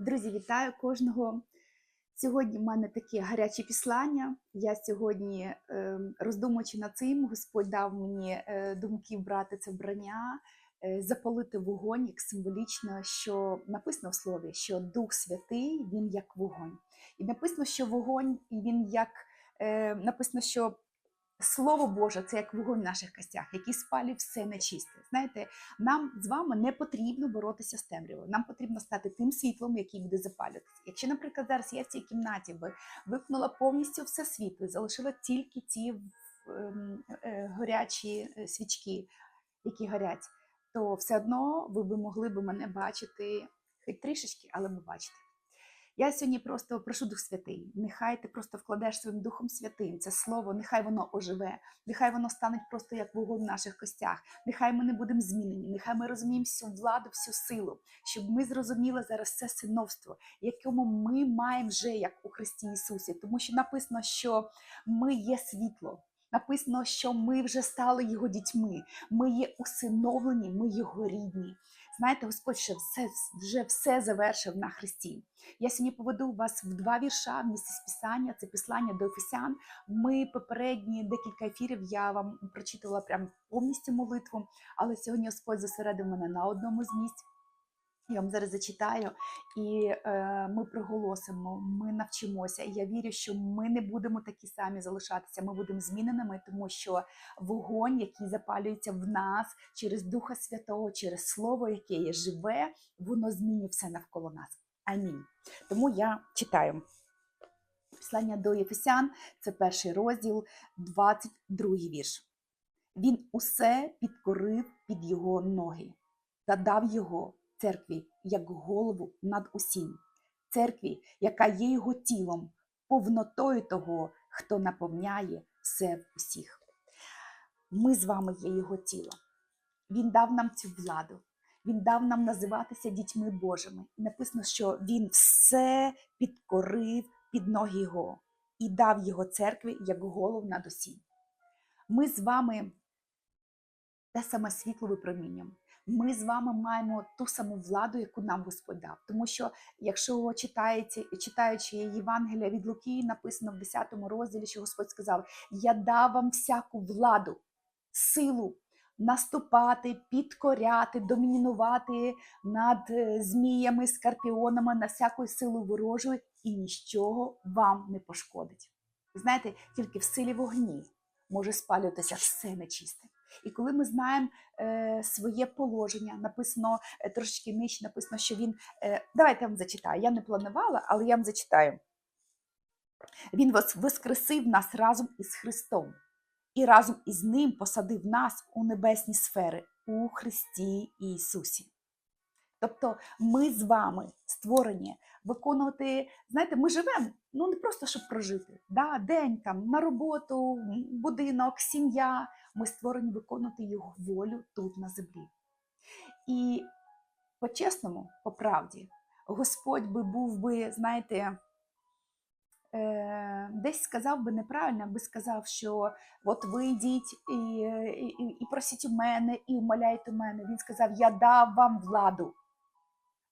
Друзі, вітаю кожного. Сьогодні в мене таке гаряче післання. Я сьогодні, е, роздумуючи над цим, Господь дав мені е, думки брати це вбрання, е, запалити вогонь як символічно, що написано в слові, що Дух Святий він як вогонь. І написано, що вогонь він як е, написано, що Слово Боже це як вогонь в наших костях, який спалює все нечисте. Знаєте, нам з вами не потрібно боротися з темрявою. Нам потрібно стати тим світлом, який буде запалюватися. Якщо, наприклад, зараз я в цій кімнаті би вимкнула повністю все світло залишила тільки ті ем, е, горячі е, свічки, які горять, то все одно ви б могли б мене бачити трішечки, але ви бачите. Я сьогодні просто прошу Дух Святий. Нехай ти просто вкладеш своїм Духом Святим це слово, нехай воно оживе, нехай воно стане просто як вогонь в наших костях. Нехай ми не будемо змінені, нехай ми розуміємо всю владу, всю силу, щоб ми зрозуміли зараз це синовство, якому ми маємо вже як у Христі Ісусі. Тому що написано, що ми є світло. Написано, що ми вже стали його дітьми, ми є усиновлені, ми його рідні. Знаєте, Господь ще все, вже все завершив на Христі. Я сьогодні поведу вас в два вірша в місці Писання, це післання до Ефесян. Ми попередні декілька ефірів я вам прочитувала прям повністю молитву, але сьогодні Господь зосередив мене на одному з місць. Я вам зараз зачитаю, і е, ми проголосимо, ми навчимося. І я вірю, що ми не будемо такі самі залишатися. Ми будемо зміненими, тому що вогонь, який запалюється в нас через Духа Святого, через Слово, яке є живе, воно змінює все навколо нас. Амінь. Тому я читаю. Післання до Єфесян, це перший розділ, 22 вірш. Він усе підкорив під його ноги та дав його церкві як голову над усім, церкві, яка є його тілом, повнотою того, хто наповняє все усіх. Ми з вами є його тіло. Він дав нам цю владу. Він дав нам називатися дітьми Божими. І написано, що Він все підкорив під ноги Його і дав Його церкві як голову над усім. Ми з вами те саме світло випромінюємо. Ми з вами маємо ту саму владу, яку нам Господь дав. Тому що, якщо читаєте, читаючи Євангелія від Луки, написано в 10 розділі, що Господь сказав: Я дав вам всяку владу, силу наступати, підкоряти, домінувати над зміями, скорпіонами, на всяку силу ворожою, і нічого вам не пошкодить. Знаєте, тільки в силі вогні може спалюватися все нечисте. І коли ми знаємо е, своє положення, написано е, трошечки нижче, написано, що він. Е, давайте я вам зачитаю. Я не планувала, але я вам зачитаю. Він воскресив нас разом із Христом і разом із Ним посадив нас у небесні сфери у Христі Ісусі. Тобто ми з вами створені виконувати, знаєте, ми живемо ну не просто щоб прожити. Да? День там на роботу, будинок, сім'я. Ми створені виконувати його волю тут на землі. І по-чесному, по правді, Господь би був би, знаєте, е, десь сказав би неправильно, би сказав, що от ви йдіть і, і, і просіть у мене, і умоляйте у мене. Він сказав: Я дав вам владу.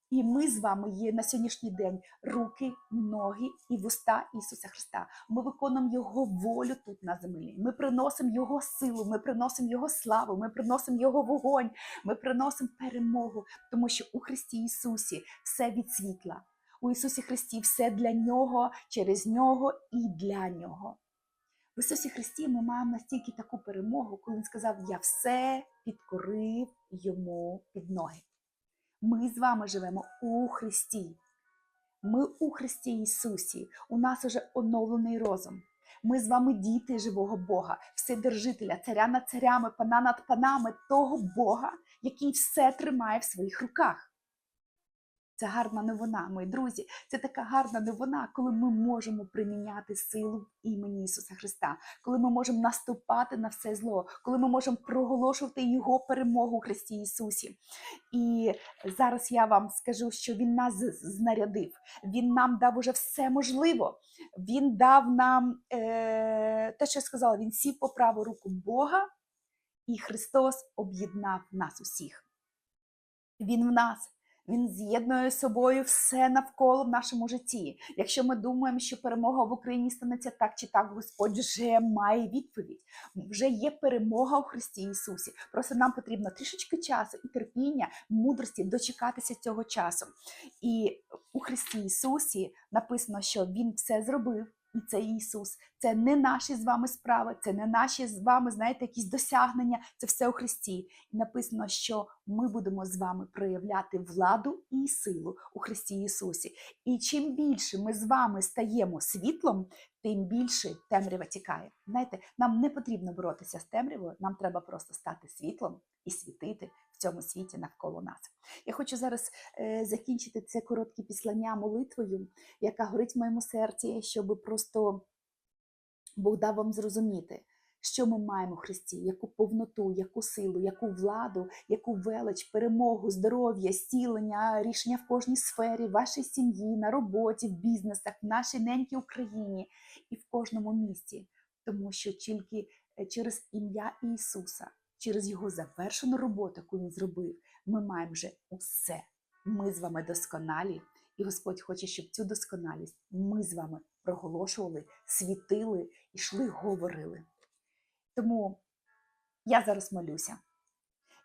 І ми з вами є на сьогоднішній день руки, ноги і вуста Ісуса Христа. Ми виконуємо Його волю тут на землі. Ми приносимо Його силу, ми приносимо Його славу, ми приносимо Його вогонь, ми приносимо перемогу, тому що у Христі Ісусі все від світла. У Ісусі Христі все для Нього, через Нього і для Нього. В Ісусі Христі ми маємо настільки таку перемогу, коли Він сказав: Я все підкорив йому під ноги. Ми з вами живемо у Христі. Ми у Христі Ісусі. У нас уже оновлений розум. Ми з вами діти живого Бога, Вседержителя, царя над царями, пана над панами, того Бога, який все тримає в своїх руках. Це гарна новина, мої друзі. Це така гарна новина, коли ми можемо приміняти силу в імені Ісуса Христа, коли ми можемо наступати на все зло, коли ми можемо проголошувати Його перемогу у Христі Ісусі. І зараз я вам скажу, що Він нас знарядив, Він нам дав уже все можливо. Він дав нам е, те, що я сказала, Він сів по праву руку Бога, і Христос об'єднав нас усіх. Він в нас. Він з'єднує з собою все навколо в нашому житті. Якщо ми думаємо, що перемога в Україні станеться так чи так, Господь вже має відповідь. Вже є перемога у Христі Ісусі. Просто нам потрібно трішечки часу і терпіння, мудрості дочекатися цього часу. І у Христі Ісусі написано, що Він все зробив. І це Ісус, це не наші з вами справи, це не наші з вами, знаєте, якісь досягнення. Це все у Христі. І написано, що ми будемо з вами проявляти владу і силу у Христі Ісусі. І чим більше ми з вами стаємо світлом, тим більше темрява тікає. Знаєте, нам не потрібно боротися з темрявою, нам треба просто стати світлом і світити в цьому світі навколо нас. Я хочу зараз е, закінчити це коротке післання молитвою, яка горить в моєму серці, щоб просто Бог дав вам зрозуміти, що ми маємо в Христі, яку повноту, яку силу, яку владу, яку велич, перемогу, здоров'я, зцілення, рішення в кожній сфері, в вашій сім'ї, на роботі, в бізнесах, в нашій ненькій Україні і в кожному місті. Тому що тільки е, через ім'я Ісуса, через Його завершену роботу, яку Він зробив, ми маємо вже усе. Ми з вами досконалі, і Господь хоче, щоб цю досконалість ми з вами проголошували, світили, йшли, говорили. Тому я зараз молюся.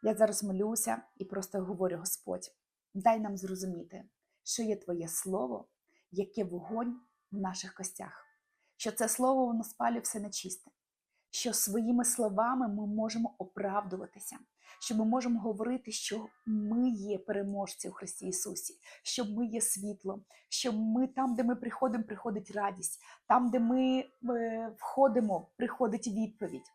Я зараз молюся і просто говорю: Господь, дай нам зрозуміти, що є Твоє Слово, яке вогонь в наших костях, що це слово воно спалює все нечисте, що своїми словами ми можемо оправдуватися, що ми можемо говорити, що ми є переможці у Христі Ісусі, що ми є світлом, що ми там, де ми приходимо, приходить радість, там, де ми е, входимо, приходить відповідь.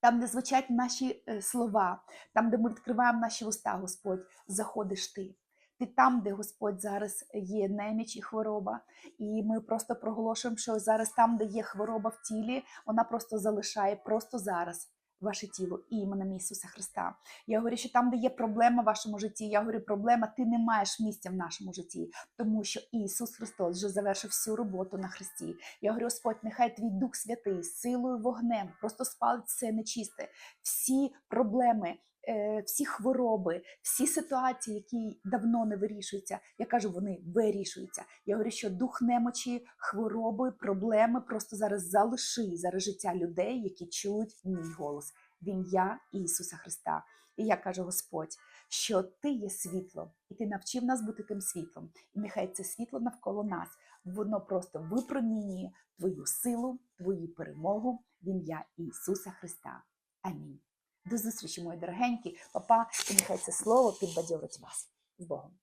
Там, де звучать наші е, слова, там, де ми відкриваємо наші уста, Господь, заходиш ти. Ти там, де Господь зараз є неміч і хвороба, і ми просто проголошуємо, що зараз там, де є хвороба в тілі, вона просто залишає просто зараз ваше тіло іменем Ісуса Христа. Я говорю, що там, де є проблема в вашому житті, я говорю, проблема, ти не маєш місця в нашому житті, тому що Ісус Христос вже завершив всю роботу на Христі. Я говорю, Господь, нехай твій Дух Святий силою вогнем просто спалить все нечисте, всі проблеми. Е, Всі хвороби, всі ситуації, які давно не вирішуються, я кажу, вони вирішуються. Я говорю, що дух немочі, хвороби, проблеми просто зараз залиши зараз життя людей, які чують мій голос в ім'я Ісуса Христа. І я кажу, Господь, що Ти є світло, і Ти навчив нас бути тим світлом. І нехай це світло навколо нас, воно просто випромінює Твою силу, Твою перемогу в ім'я Ісуса Христа. Амінь. До зустрічі, мої дорогенькі, папа, і нехай це слово підбадьорить вас. З Богом.